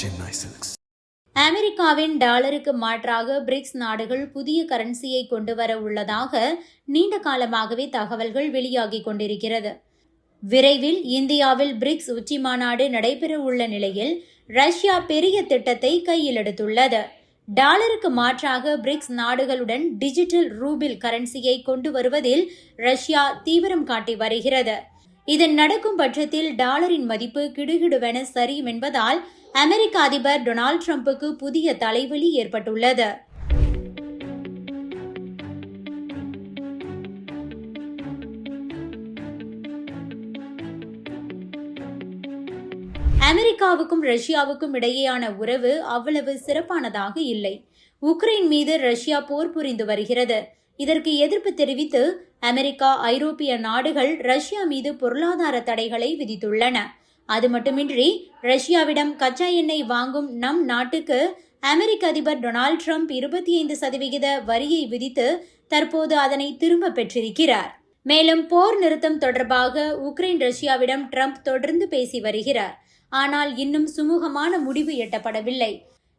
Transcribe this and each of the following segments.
Chennai silks அமெரிக்காவின் டாலருக்கு மாற்றாக பிரிக்ஸ் நாடுகள் புதிய கரன்சியை கொண்டு வர உள்ளதாக நீண்ட காலமாகவே தகவல்கள் வெளியாகிக் கொண்டிருக்கிறது. விரைவில் இந்தியாவில் பிரிக்ஸ் உச்சி மாநாடு நடைபெற உள்ள நிலையில் ரஷ்யா பெரிய திட்டத்தை கையில் எடுத்துள்ளது. டாலருக்கு மாற்றாக பிரிக்ஸ் நாடுகளுடன் டிஜிட்டல் ரூபில் கரன்சியை கொண்டு வருவதில் ரஷ்யா தீவிரம் காட்டி வருகிறது. இதன் நடக்கும் பட்சத்தில் டாலரின் மதிப்பு கிடுகிடுவென சரியும் என்பதால் அமெரிக்க அதிபர் டொனால்ட் ட்ரம்புக்கு புதிய தலைவலி ஏற்பட்டுள்ளது. அமெரிக்காவுக்கும் ரஷ்யாவுக்கும் இடையேயான உறவு அவ்வளவு சிறப்பானதாக இல்லை. உக்ரைன் மீது ரஷ்யா போர் புரிந்து வருகிறது. இதற்கு எதிர்ப்பு தெரிவித்து அமெரிக்கா ஐரோப்பிய நாடுகள் ரஷ்யா மீது பொருளாதார தடைகளை விதித்துள்ளன. அது மட்டுமின்றி ரஷ்யாவிடம் கச்சா எண்ணெய் வாங்கும் நம் நாட்டுக்கு அமெரிக்க அதிபர் டொனால்ட் ட்ரம்ப் இருபத்தி ஐந்து சதவிகித வரியை விதித்து தற்போது அதனை திரும்ப பெற்றிருக்கிறார். மேலும் போர் நிறுத்தம் தொடர்பாக உக்ரைன் ரஷ்யாவிடம் ட்ரம்ப் தொடர்ந்து பேசி வருகிறார். ஆனால் இன்னும் சுமூகமான முடிவு எட்டப்படவில்லை.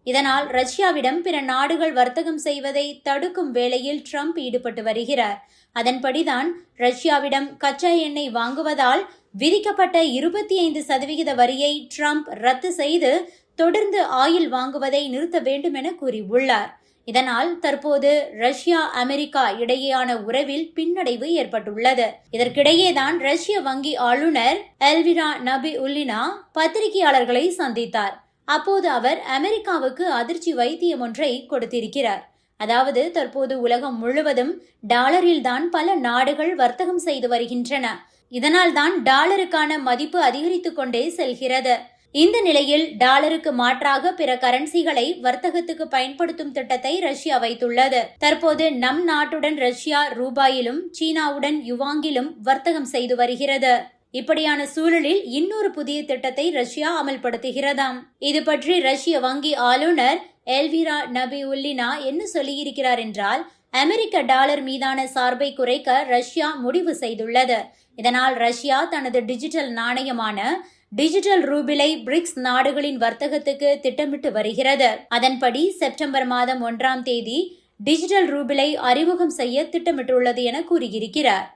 இதனால் ரஷ்யாவிடம் பிற நாடுகள் வர்த்தகம் செய்வதை தடுக்கும் வேளையில் ட்ரம்ப் ஈடுபட்டு வருகிறார். அதன்படிதான் ரஷ்யாவிடம் கச்சா எண்ணெய் வாங்குவதால் விதிக்கப்பட்ட இருபத்தி ஐந்து சதவிகித வரியை ட்ரம்ப் ரத்து செய்து தொடர்ந்து ஆயில் வாங்குவதை நிறுத்த வேண்டும் என கூறியுள்ளார். இதனால் தற்போது ரஷ்யா அமெரிக்கா இடையேயான உறவில் பின்னடைவு ஏற்பட்டுள்ளது. இதற்கிடையேதான் ரஷ்ய வங்கி ஆளுநர் எல்விரா நபி உல்லினா பத்திரிகையாளர்களை சந்தித்தார். அப்போது அவர் அமெரிக்காவுக்கு அதிர்ச்சி வைத்தியம் ஒன்றை கொடுத்திருக்கிறார். அதாவது தற்போது உலகம் முழுவதும் டாலரில் தான் பல நாடுகள் வர்த்தகம் செய்து வருகின்றன. இதனால்தான் டாலருக்கான மதிப்பு அதிகரித்துக் கொண்டே செல்கிறது. இந்த நிலையில் டாலருக்கு மாற்றாக பிற கரன்சிகளை வர்த்தகத்துக்கு பயன்படுத்தும் திட்டத்தை ரஷ்யா வைத்துள்ளது. தற்போது நம் நாட்டுடன் ரஷ்யா ரூபாயிலும் சீனாவுடன் யுவாங்கிலும் வர்த்தகம் செய்து வருகிறது. இப்படியான சூழலில் இன்னொரு புதிய திட்டத்தை ரஷ்யா அமல்படுத்துகிறதாம். இது பற்றி ரஷ்ய வங்கி ஆளுநர் எல்விரா நபி உல்லினா என்ன சொல்லியிருக்கிறார் என்றால் அமெரிக்க டாலர் மீதான சார்பை குறைக்க ரஷ்யா முடிவு செய்துள்ளது. இதனால் ரஷ்யா தனது டிஜிட்டல் நாணயமான டிஜிட்டல் ரூபிலை பிரிக்ஸ் நாடுகளின் வர்த்தகத்துக்கு திட்டமிட்டு வருகிறது. அதன்படி செப்டம்பர் மாதம் ஒன்றாம் தேதி டிஜிட்டல் ரூபிலை அறிமுகம் செய்ய திட்டமிட்டுள்ளது என கூறியிருக்கிறார்.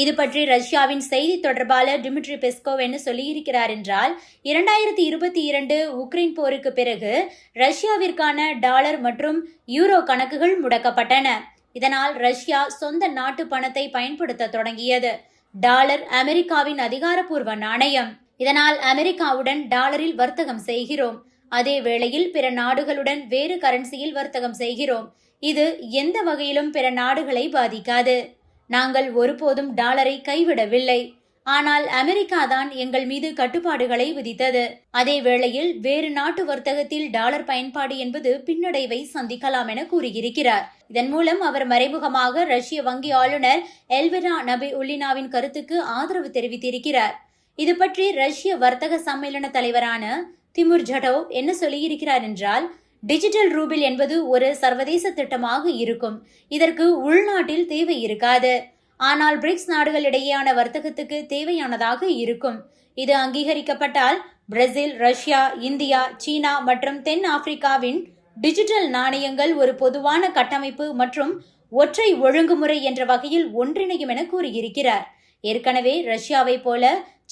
இது பற்றி ரஷ்யாவின் செய்தி தொடர்பாளர் டிமிட்ரி பெஸ்கோவ் என்ன சொல்லியிருக்கிறார் என்றால் இரண்டாயிரத்தி இருபத்தி இரண்டு உக்ரைன் போருக்கு பிறகு ரஷ்யாவிற்கான டாலர் மற்றும் யூரோ கணக்குகள் முடக்கப்பட்டன. இதனால் ரஷ்யா சொந்த நாட்டு பணத்தை பயன்படுத்த தொடங்கியது. டாலர் அமெரிக்காவின் அதிகாரப்பூர்வ நாணயம். இதனால் அமெரிக்காவுடன் டாலரில் வர்த்தகம் செய்கிறோம். அதே வேளையில் பிற நாடுகளுடன் வேறு கரன்சியில் வர்த்தகம் செய்கிறோம். இது எந்த வகையிலும் பிற நாடுகளை பாதிக்காது. நாங்கள் ஒருபோதும் டாலரை கைவிடவில்லை. ஆனால் அமெரிக்கா தான் எங்கள் மீது கட்டுப்பாடுகளை விதித்தது. அதே வேளையில் வேறு நாட்டு வர்த்தகத்தில் டாலர் பயன்பாடு என்பது பின்னடைவை சந்திக்கலாம் என கூறியிருக்கிறார். இதன் மூலம் அவர் மறைமுகமாக ரஷ்ய வங்கி ஆளுநர் எல்விரா நபி உல்லினாவின் கருத்துக்கு ஆதரவு தெரிவித்திருக்கிறார். இது பற்றி ரஷ்ய வர்த்தக சம்மேளன தலைவரான திமுர் ஜடோவ் என்ன சொல்லியிருக்கிறார் என்றால் டிஜிட்டல் ரூபில் என்பது ஒரு சர்வதேச திட்டமாக இருக்கும். இதற்கு உள்நாட்டில் தேவை இருக்காது. ஆனால் பிரிக்ஸ் நாடுகளிடையேயான வர்த்தகத்துக்கு தேவையானதாக இருக்கும். இது அங்கீகரிக்கப்பட்டால் பிரேசில் ரஷ்யா இந்தியா சீனா மற்றும் தென் ஆப்பிரிக்காவின் டிஜிட்டல் நாணயங்கள் ஒரு பொதுவான கட்டமைப்பு மற்றும் ஒற்றை ஒழுங்குமுறை என்ற வகையில் ஒன்றிணையும் என கூறியிருக்கிறார். ஏற்கனவே ரஷ்யாவைப் போல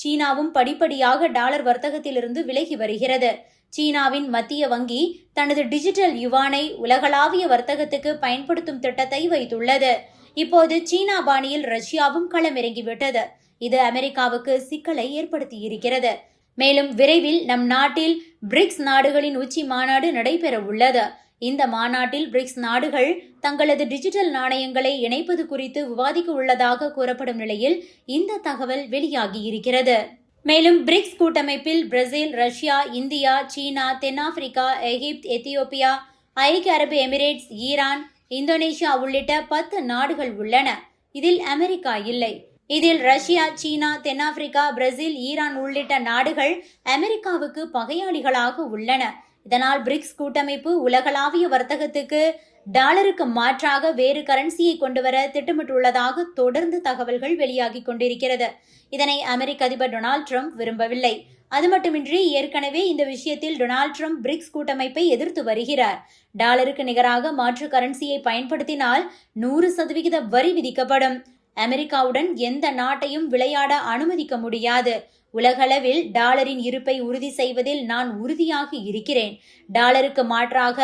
சீனாவும் படிப்படியாக டாலர் வர்த்தகத்திலிருந்து விலகி வருகிறது. சீனாவின் மத்திய வங்கி தனது டிஜிட்டல் யுவானை உலகளாவிய வர்த்தகத்துக்கு பயன்படுத்தும் திட்டத்தை வைத்துள்ளது. இப்போது சீனா பாணியில் ரஷ்யாவும் களமிறங்கிவிட்டது. இது அமெரிக்காவுக்கு சிக்கலை ஏற்படுத்தியிருக்கிறது. மேலும் விரைவில் நம் நாட்டில் பிரிக்ஸ் நாடுகளின் உச்சி மாநாடு நடைபெற உள்ளது இந்த மாநாட்டில் பிரிக்ஸ் நாடுகள் தங்களது டிஜிட்டல் நாணயங்களை இணைப்பது குறித்து விவாதிக்க உள்ளதாக கூறப்படும் நிலையில் இந்த தகவல் வெளியாகியிருக்கிறது. மேலும் பிரிக்ஸ் கூட்டமைப்பில் பிரேசில் ரஷ்யா இந்தியா சீனா தென்னாப்பிரிக்கா எகிப்து எத்தியோப்பியா ஐக்கிய அரபு எமிரேட்ஸ் ஈரான் இந்தோனேஷியா உள்ளிட்ட பத்து நாடுகள் உள்ளன. இதில் அமெரிக்கா இல்லை. இதில் ரஷ்யா சீனா தென்னாப்பிரிக்கா பிரேசில் ஈரான் உள்ளிட்ட நாடுகள் அமெரிக்காவுக்கு பகையாளிகளாக உள்ளன. இதனால் பிரிக்ஸ் கூட்டமைப்பு உலகளாவிய வர்த்தகத்துக்கு டாலருக்கு மாற்றாக வேறு கரன்சியை கொண்டுவர திட்டமிட்டுள்ளதாக தொடர்ந்து தகவல்கள் வெளியாகி கொண்டிருக்கிறது. இதனை அமெரிக்க அதிபர் டொனால்ட் ட்ரம்ப் விரும்பவில்லை. அது மட்டுமின்றி ஏற்கனவே இந்த விஷயத்தில் டொனால்ட் ட்ரம்ப் பிரிக்ஸ் கூட்டமைப்பை எதிர்த்து வருகிறார். டாலருக்கு நிகராக மாற்று கரன்சியை பயன்படுத்தினால் நூறு சதவிகித வரி விதிக்கப்படும். அமெரிக்காவுடன் எந்த நாட்டையும் விளையாட அனுமதிக்க முடியாது. உலகளவில் டாலரின் இருப்பை உறுதி செய்வதில் நான் உறுதியாக இருக்கிறேன். டாலருக்கு மாற்றாக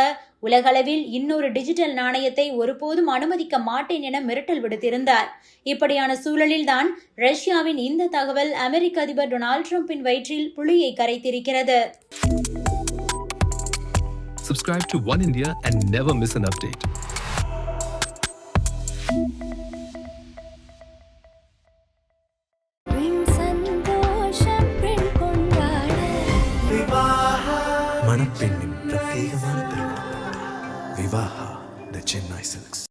உலகளவில் இன்னொரு டிஜிட்டல் நாணயத்தை ஒருபோதும் அனுமதிக்க மாட்டேன் என மிரட்டல் விடுத்திருந்தார். இப்படியான சூழலில்தான் ரஷ்யாவின் இந்த தகவல் அமெரிக்க அதிபர் டொனால்ட் ட்ரம்பின் வயிற்றில் புளியை கரைத்திருக்கிறது. Subscribe to One India and never miss an update. மணப்பெண்ணின் பிரத்யேகமான திருமணம். Vivaha the Chennai Silks.